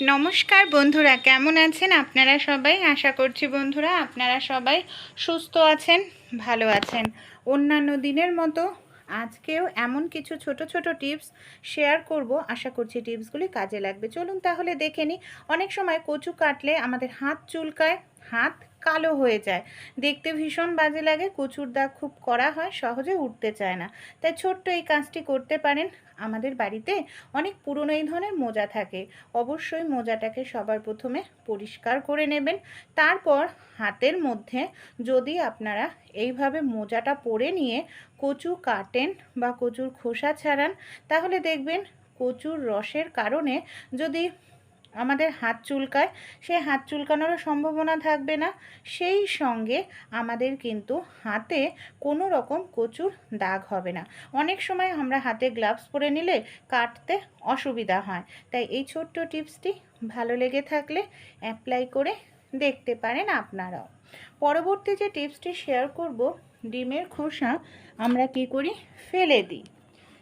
নমস্কার বন্ধুরা, কেমন আছেন আপনারা সবাই? আশা করছি বন্ধুরা আপনারা সবাই সুস্থ আছেন, ভালো আছেন। অন্যান্য দিনের মতো আজকেও এমন কিছু ছোট ছোট টিপস শেয়ার করব। আশা করছি টিপসগুলি কাজে লাগবে। চলুন তাহলে দেখে নিই। অনেক সময় কচু কাটলে আমাদের হাত চুলকায়, হাত কালো হয়ে যায়। দেখতে ভীষণ বাজে লাগে, কচুর দাগ খুব করা হয়, সহজে উঠতে চায় না। তাই ছোট্ট এই কাজটি করতে পারেন। আমাদের বাড়িতে অনেক পুরনো এই ধরনের মোজা থাকে। অবশ্যই মোজাটাকে সবার প্রথমে পরিষ্কার করে নেবেন। তারপর হাতের মধ্যে যদি আপনারা এইভাবে মোজাটা পরে নিয়ে কচু কাটেন বা কচুর খোসা ছাড়ান, তাহলে দেখবেন কচুর রসের কারণে যদি আমাদের হাত চুলকায়, সে হাত চুলকানোরও সম্ভাবনা থাকবে না। সেই সঙ্গে আমাদের কিন্তু হাতে কোনো রকম কচুর দাগ হবে না। অনেক সময় আমরা হাতে গ্লাভস পরে নিলে কাটতে অসুবিধা হয়। তাই এই ছোট্ট টিপসটি ভালো লেগে থাকলে অ্যাপ্লাই করে দেখতে পারেন আপনারাও। পরবর্তী যে টিপসটি শেয়ার করব, ডিমের খোসা আমরা কি করি? ফেলে দিই।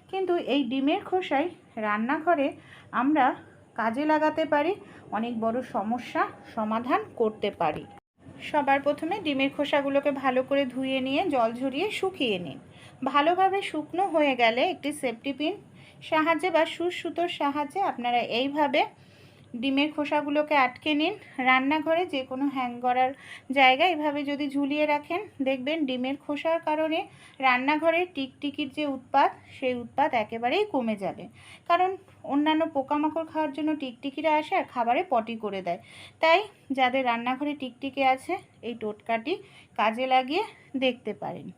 কিন্তু এই ডিমের খোসাই রান্নাঘরে আমরা কাজে লাগাতে পারি, অনেক বড় সমস্যা সমাধান করতে পারি। সবার প্রথমে ডিমের খোসাগুলোকে ভালো করে ধুয়ে নিয়ে জল ঝরিয়ে শুকিয়ে নিন। ভালোভাবে শুকনো হয়ে গেলে একটি সেফটি পিন সাহায্যে বা সুসুতোর সাহায্যে আপনারা এইভাবে ডিমের খোসাগুলোকে আটকে নিন। রান্নাঘরে যে কোনো হ্যাং করার জায়গায় এভাবে যদি ঝুলিয়ে রাখেন, দেখবেন ডিমের খোসার কারণে রান্নাঘরের টিকটিকির যে উৎপাত, সেই উৎপাত একেবারেই কমে যাবে। কারণ অন্যান্য পোকামাকড় খাওয়ার জন্য টিকটিকিরা আসে আর খাবারে পটি করে দেয়। তাই যাদের রান্নাঘরে টিকটিকি আছে, এই টোটকাটি কাজে লাগিয়ে দেখতে পারেন।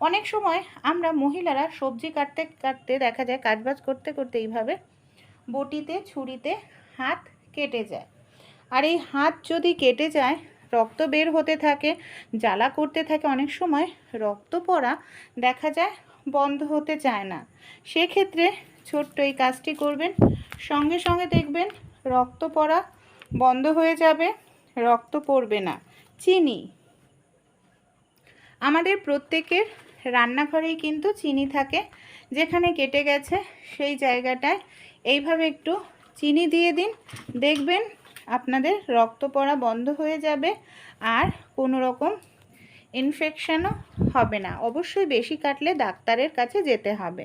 অনেক সময় আমরা মহিলারা সবজি কাটতে কাটতে দেখা যায়, কাজবাজ করতে করতে এইভাবে বটিতে, ছুরিতে হাত কেটে যায়। আর এই হাত যদি কেটে যায়, রক্ত বের হতে থাকে, জ্বালা করতে থাকে, অনেক সময় রক্ত পড়া দেখা যায় বন্ধ হতে চায় না। সেক্ষেত্রে ছোট্ট এই কাজটি করবেন। সঙ্গে সঙ্গে দেখবেন রক্ত পড়া বন্ধ হয়ে যাবে, রক্ত পড়বে না। চিনি। আমাদের প্রত্যেকের রান্নাঘরেই কিন্তু চিনি থাকে। যেখানে কেটে গেছে, সেই জায়গাটায় এইভাবে একটু চিনি দিয়ে দিন। দেখবেন আপনাদের রক্ত পড়া বন্ধ হয়ে যাবে আর কোনো রকম ইনফেকশানও হবে না। অবশ্যই বেশি কাটলে ডাক্তারের কাছে যেতে হবে।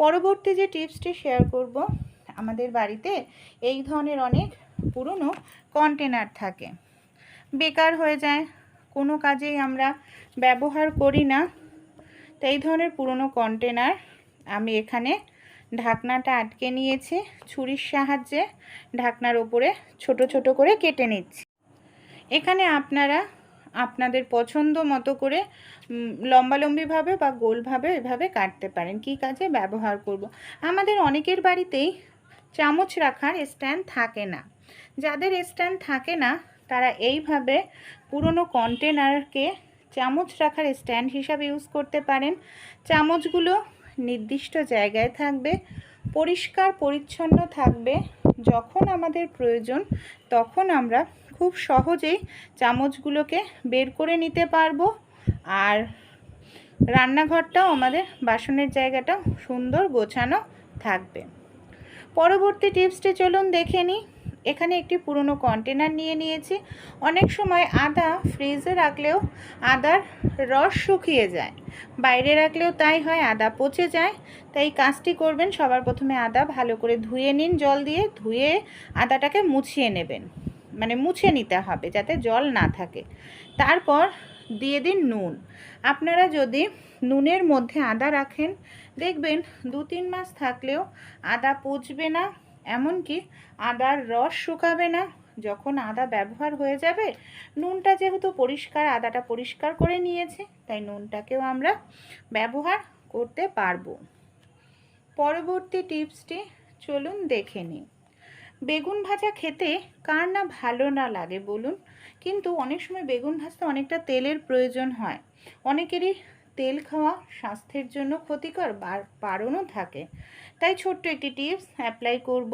পরবর্তী যে টিপসটি শেয়ার করব, আমাদের বাড়িতে এই ধরনের অনেক পুরনো কন্টেনার থাকে। বেকার হয়ে যায়, কোনো কাজেই আমরা ব্যবহার করি না। তো এই ধরনের পুরনো কন্টেনার আমি এখানে ঢাকনাটা আটকে নিয়েছি ছুরির সাহায্যে ঢাকনার ওপরে ছোট ছোট করে কেটে নিচ্ছি। এখানে আপনারা আপনাদের পছন্দ মতো করে লম্বালম্বিভাবে বা গোলভাবে এভাবে কাটতে পারেন। কি কাজে ব্যবহার করব। আমাদের অনেকের বাড়িতেই চামচ রাখার স্ট্যান্ড থাকে না। যাদের স্ট্যান্ড থাকে না, তারা এইভাবে পুরনো কন্টেনারকে চামচ রাখার স্ট্যান্ড হিসাবে ইউজ করতে পারেন। চামচগুলো নির্দিষ্ট জায়গায় থাকবে, পরিষ্কার পরিচ্ছন্ন থাকবে, যখন আমাদের প্রয়োজন তখন আমরা খুব সহজেই চামচগুলোকে বের করে নিতে পারব। আর রান্নাঘরটাও আমাদের বাসনের জায়গাটাও সুন্দর গোছানো থাকবে। পরবর্তী টিপসটি চলুন দেখে নিই। এখানে একটি পুরনো কন্টেনার নিয়ে নিয়েছি। অনেক সময় আদা ফ্রিজে রাখলেও আদার রস শুকিয়ে যায়। বাইরে রাখলেও তাই হয়, আদা পচে যায়। তাই কাজটি করবেন, সবার প্রথমে আদা ভালো করে ধুয়ে নিন জল দিয়ে। ধুয়ে আদাটাকে মুছিয়ে নেবেন। মানে মুছে নিতে হবে যাতে জল না থাকে। তারপর দিয়ে দিন নুন। আপনারা যদি নুনের মধ্যে আদা রাখেন, দেখবেন দু তিন মাস থাকলেও আদা পচবে না। এমনকি আদার রস শুকাবে না। যখন আদা ব্যবহার হয়ে যাবে, নুনটা যেহেতু পরিষ্কার, আদাটা পরিষ্কার করে নিয়েছে, তাই নুনটাকেও আমরা ব্যবহার করতে পারব। পরবর্তী টিপসটি চলুন দেখে নিই। বেগুন ভাজা খেতে কার না ভালো না লাগে বলুন, কিন্তু অনেক সময় বেগুন ভাজতে অনেকটা তেলের প্রয়োজন হয়। অনেকেরই তেল খাওয়া স্বাস্থ্যের জন্য ক্ষতিকর বারণও থাকে। তাই ছোট্ট একটি টিপস অ্যাপ্লাই করব।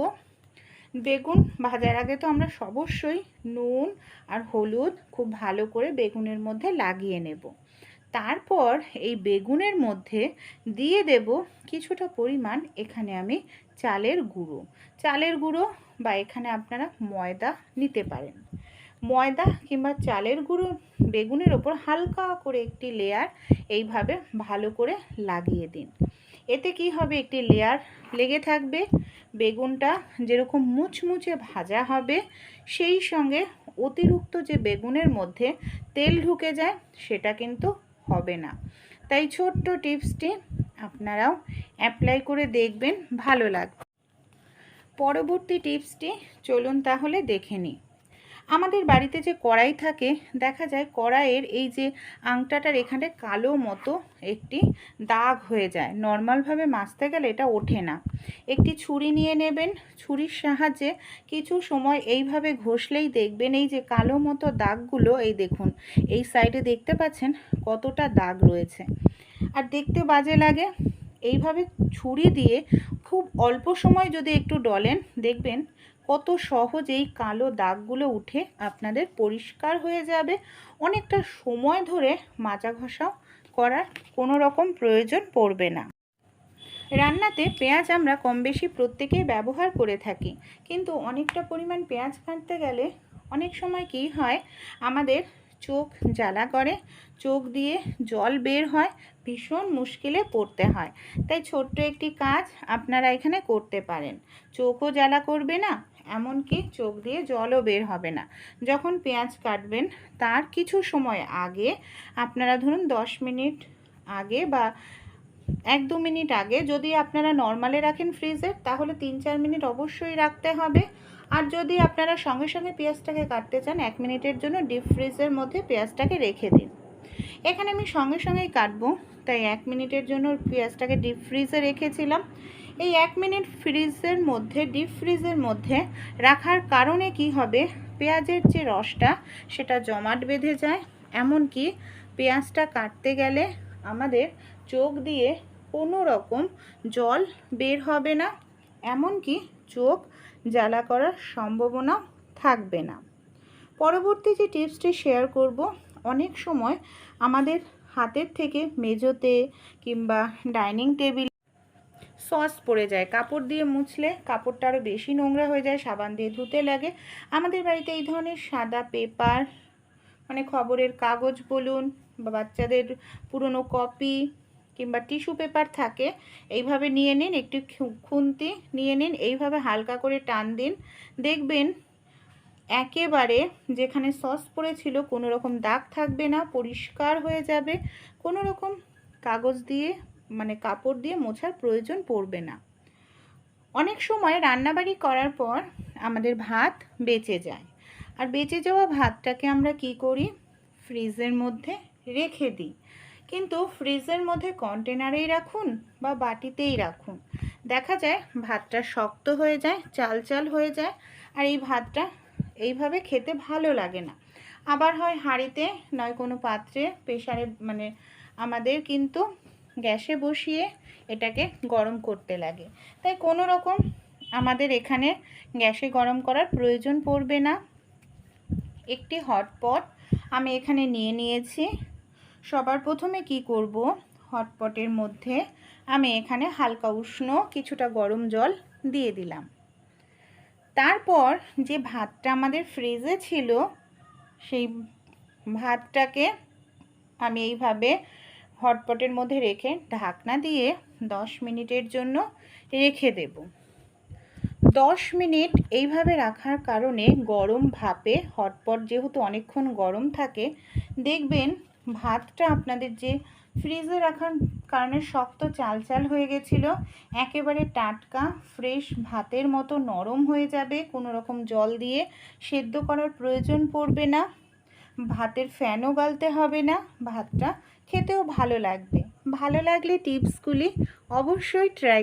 বেগুন ভাজার আগে তো আমরা অবশ্যই নুন আর হলুদ খুব ভালো করে বেগুনের মধ্যে লাগিয়ে নেব। তারপর এই বেগুনের মধ্যে দিয়ে দেব কিছুটা পরিমাণ এখানে আমি চালের গুঁড়ো। চালের গুঁড়ো বা এখানে আপনারা ময়দা নিতে পারেন। ময়দা কিংবা চালের গুঁড়ো বেগুনের ওপর হালকা করে একটি লেয়ার এইভাবে ভালো করে লাগিয়ে দিন। এতে কি হবে? একটি লেয়ার লেগে থাকবে। বেগুনটা যেরকম মুচমুচে ভাজা হবে, সেই সঙ্গে অতিরিক্ত যে বেগুনের মধ্যে তেল ঢুকে যায়, সেটা কিন্তু হবে না। তাই ছোট্ট টিপসটি আপনারাও অ্যাপ্লাই করে দেখবেন, ভালো লাগবে। পরবর্তী টিপসটি চলুন তাহলে দেখে নিই। আমাদের বাড়িতে যে কড়াই থাকে, দেখা যায় কড়াইয়ের এই যে আংটাটার এখানে কালো মতো একটি দাগ হয়ে যায়। নর্মালভাবে মাজতে গেলে এটা ওঠে না। একটি ছুরি নিয়ে নেবেন। ছুরির সাহায্যে কিছু সময় এইভাবে ঘষলেই দেখবেন এই যে কালো মতো দাগগুলো, এই দেখুন, এই সাইডে দেখতে পাচ্ছেন কতটা দাগ রয়েছে। আর দেখতে বাজে লাগে, এইভাবে ছুরি দিয়ে খুব অল্প সময় যদি একটু ডলেন, দেখবেন কত সহজ এই কালো দাগগুলো উঠে আপনাদের পরিষ্কার হয়ে যাবে। অনেকটা সময় ধরে মাজা ঘষাও করার কোনো রকম প্রয়োজন পড়বে না। রান্নাতে পেঁয়াজ আমরা কম বেশি প্রত্যেকেই ব্যবহার করে থাকি, কিন্তু অনেকটা পরিমাণ পেঁয়াজ কাটতে গেলে অনেক সময় কী হয়, আমাদের চোখ জ্বালা করে, চোখ দিয়ে জল বের হয়, ভীষণ মুশকিলে পড়তে হয়। তাই ছোট্ট একটি কাজ আপনারা এখানে করতে পারেন। চোখও জ্বালা করবে না এমনকি চোখ দিয়ে জলও বের হবে না। যখন পেঁয়াজ কাটবেন, তার কিছু সময় আগে, আপনারা ধরুন দশ মিনিট আগে বা এক দু মিনিট আগে যদি আপনারা নর্মালে রাখেন ফ্রিজে, তাহলে তিন চার মিনিট অবশ্যই রাখতে হবে। আর যদি আপনারা সঙ্গে সঙ্গে পেঁয়াজটাকে কাটতে চান, এক মিনিটের জন্য ডিপ ফ্রিজের মধ্যে পেঁয়াজটাকে রেখে দিন। এখানে আমি সঙ্গে সঙ্গেই কাটবো, তাই এক মিনিটের জন্য পেঁয়াজটাকে ডিপ ফ্রিজে রেখেছিলাম। এই এক মিনিট ফ্রিজের মধ্যে ডিপ ফ্রিজের মধ্যে রাখার কারণে কি হবে? পেঁয়াজের যে রসটা, সেটা জমাট বেঁধে যায়। এমনকি পেঁয়াজটা কাটতে গেলে আমাদের চোখ দিয়ে কোনো রকম জল বের হবে না। এমনকি চোখ জ্বালা করার সম্ভাবনা থাকবে না। পরবর্তী যে টিপসটি শেয়ার করব, অনেক সময় আমাদের হাতের থেকে মেজোতে কিংবা ডাইনিং টেবিল সস পড়ে যায়। কাপড় দিয়ে মুছলে কাপড়টা আরও বেশি নোংরা হয়ে যায়, সাবান দিয়ে ধুতে লাগে। আমাদের বাড়িতে এই ধরনের সাদা পেপার মানে খবরের কাগজ বলুন বা বাচ্চাদের পুরনো কপি কিংবা টিস্যু পেপার থাকে, এইভাবে নিয়ে নিন, একটি খুন্তি নিয়ে নিন, এইভাবে হালকা করে টান দিন। দেখবেন একেবারে যেখানে সস পড়েছিল কোনো রকম দাগ থাকবে না, পরিষ্কার হয়ে যাবে। কোনো রকম কাগজ দিয়ে মানে কাপড় দিয়ে মোছার প্রয়োজন পড়বে না। অনেক সময় রান্নাবাড়ি করার পর আমাদের ভাত বেঁচে যায়। আর বেঁচে যাওয়া ভাতটাকে আমরা কি করি? ফ্রিজের মধ্যে রেখে দিই। কিন্তু ফ্রিজের মধ্যে কন্টেনারেই রাখুন বা বাটিতেই রাখুন। দেখা যায় ভাতটা শক্ত হয়ে যায় চাল চাল হয়ে যায়, আর এই ভাতটা এইভাবে খেতে ভালো লাগে না। আবার হয় হাঁড়িতে, নয় কোনো পাত্রে প্রেশারে মানে আমাদের কিন্তু গ্যাসে বসিয়ে এটাকে গরম করতে লাগে। তাই কোনো রকম আমাদের এখানে গ্যাসে গরম করার প্রয়োজন পড়বে না। একটি হটপট আমি এখানে নিয়ে নিয়েছি। সবার প্রথমে কি করব? হটপটের মধ্যে আমি এখানে হালকা উষ্ণ কিছুটা গরম জল দিয়ে দিলাম। তারপর যে ভাতটা আমাদের ফ্রিজে ছিল, সেই ভাতটাকে আমি এইভাবে হটপটের মধ্যে রেখে ঢাকনা দিয়ে দশ মিনিটের জন্য রেখে দেব। দশ মিনিট এইভাবে রাখার কারণে গরম ভাপে হটপট যেহেতু অনেকক্ষণ গরম থাকে, দেখবেন ভাতটা আপনাদের যে ফ্রিজে রাখার কারণে শক্ত চাল চাল হয়ে গেছিল, একেবারে টাটকা, ফ্রেশ ভাতের মতো নরম হয়ে যাবে, কোনো রকম জল দিয়ে সেদ্ধ করার প্রয়োজন পড়বে না, ভাতের ফ্যানও গালতে হবে না, ভাতটা খেতেও ভালো লাগবে। ভালো লাগলে টিপসগুলি অবশ্যই ট্রাই